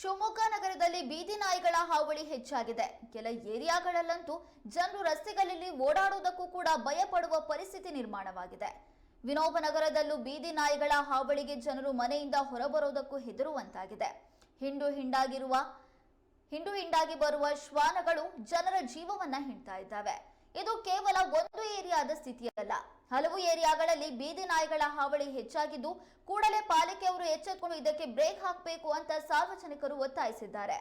ಶಿವಮೊಗ್ಗ ನಗರದಲ್ಲಿ ಬೀದಿ ನಾಯಿಗಳ ಹಾವಳಿ ಹೆಚ್ಚಾಗಿದೆ. ಕೆಲ ಏರಿಯಾಗಳಲ್ಲಂತೂ ಜನರು ರಸ್ತೆಗಳಲ್ಲಿ ಓಡಾಡುವುದಕ್ಕೂ ಕೂಡ ಭಯಪಡುವ ಪರಿಸ್ಥಿತಿ ನಿರ್ಮಾಣವಾಗಿದೆ. ವಿನೋಬ ನಗರದಲ್ಲೂ ಬೀದಿ ನಾಯಿಗಳ ಹಾವಳಿಗೆ ಜನರು ಮನೆಯಿಂದ ಹೊರಬರುವುದಕ್ಕೂ ಹೆದರುವಂತಾಗಿದೆ. ಹಿಂಡು ಹಿಂಡಾಗಿರುವ, ಹಿಂಡು ಹಿಂಡಾಗಿ ಬರುವ ಶ್ವಾನಗಳು ಜನರ ಜೀವವನ್ನ ಹಿಂಡ್ತಾ ಇದ್ದಾವೆ. ಇದು ಕೇವಲ ಒಂದು ಏರಿಯಾದ ಸ್ಥಿತಿಯಲ್ಲ. ಹಲವು ಏರಿಯಾಗಳಲ್ಲಿ ಬೀದಿ ನಾಯಿಗಳ ಹಾವಳಿ ಹೆಚ್ಚಾಗಿದ್ದು, ಕೂಡಲೇ ಪಾಲಿಕೆಯವರು ಎಚ್ಚೆತ್ತುಕೊಂಡು ಇದಕ್ಕೆ ಬ್ರೇಕ್ ಹಾಕಬೇಕು ಅಂತ ಸಾರ್ವಜನಿಕರು ಒತ್ತಾಯಿಸಿದ್ದಾರೆ.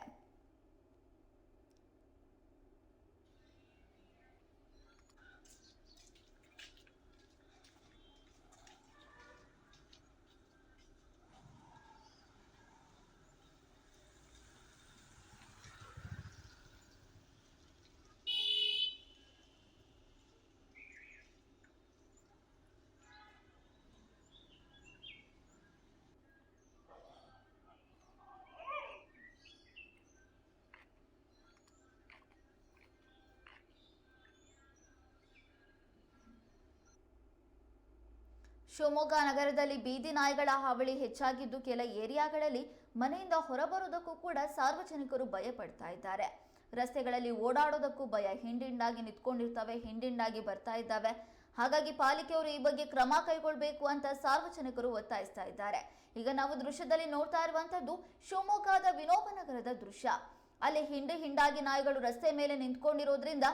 ಶಿವಮೊಗ್ಗ ನಗರದಲ್ಲಿ ಬೀದಿ ನಾಯಿಗಳ ಹಾವಳಿ ಹೆಚ್ಚಾಗಿದ್ದು ಕೆಲ ಏರಿಯಾಗಳಲ್ಲಿ ಮನೆಯಿಂದ ಹೊರಬರುವುದಕ್ಕೂ ಕೂಡ ಸಾರ್ವಜನಿಕರು ಭಯ ಪಡ್ತಾ ಇದ್ದಾರೆ. ರಸ್ತೆಗಳಲ್ಲಿ ಓಡಾಡೋದಕ್ಕೂ ಭಯ, ಹಿಂಡಿಂಡಾಗಿ ನಿಂತ್ಕೊಂಡಿರ್ತವೆ, ಹಿಂಡಿಂಡಾಗಿ ಬರ್ತಾ ಇದ್ದಾವೆ. ಹಾಗಾಗಿ ಪಾಲಿಕೆಯವರು ಈ ಬಗ್ಗೆ ಕ್ರಮ ಕೈಗೊಳ್ಳಬೇಕು ಅಂತ ಸಾರ್ವಜನಿಕರು ಒತ್ತಾಯಿಸ್ತಾ ಇದ್ದಾರೆ. ಈಗ ನಾವು ದೃಶ್ಯದಲ್ಲಿ ನೋಡ್ತಾ ಇರುವಂತದ್ದು ಶಿವಮೊಗ್ಗದ ವಿನೋಬ ನಗರದ ದೃಶ್ಯ. ಅಲ್ಲಿ ಹಿಂಡಿ ಹಿಂಡಾಗಿ ನಾಯಿಗಳು ರಸ್ತೆ ಮೇಲೆ ನಿಂತ್ಕೊಂಡಿರೋದ್ರಿಂದ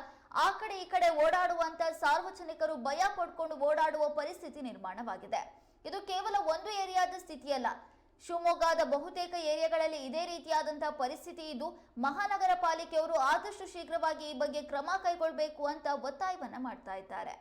ಆ ಕಡೆ ಈ ಕಡೆ ಓಡಾಡುವಂತ ಸಾರ್ವಜನಿಕರು ಭಯ ಪಡ್ಕೊಂಡು ಓಡಾಡುವ ಪರಿಸ್ಥಿತಿ ನಿರ್ಮಾಣವಾಗಿದೆ. ಇದು ಕೇವಲ ಒಂದು ಏರಿಯಾದ ಸ್ಥಿತಿಯಲ್ಲ ಶಿವಮೊಗ್ಗದ ಬಹುತೇಕ ಏರಿಯಾಗಳಲ್ಲಿ ಇದೇ ರೀತಿಯಾದಂತಹ ಪರಿಸ್ಥಿತಿ ಇದ್ದು, ಮಹಾನಗರ ಪಾಲಿಕೆಯವರು ಆದಷ್ಟು ಶೀಘ್ರವಾಗಿ ಈ ಬಗ್ಗೆ ಕ್ರಮ ಕೈಗೊಳ್ಳಬೇಕು ಅಂತ ಒತ್ತಾಯವನ್ನ ಮಾಡ್ತಾ ಇದ್ದಾರೆ.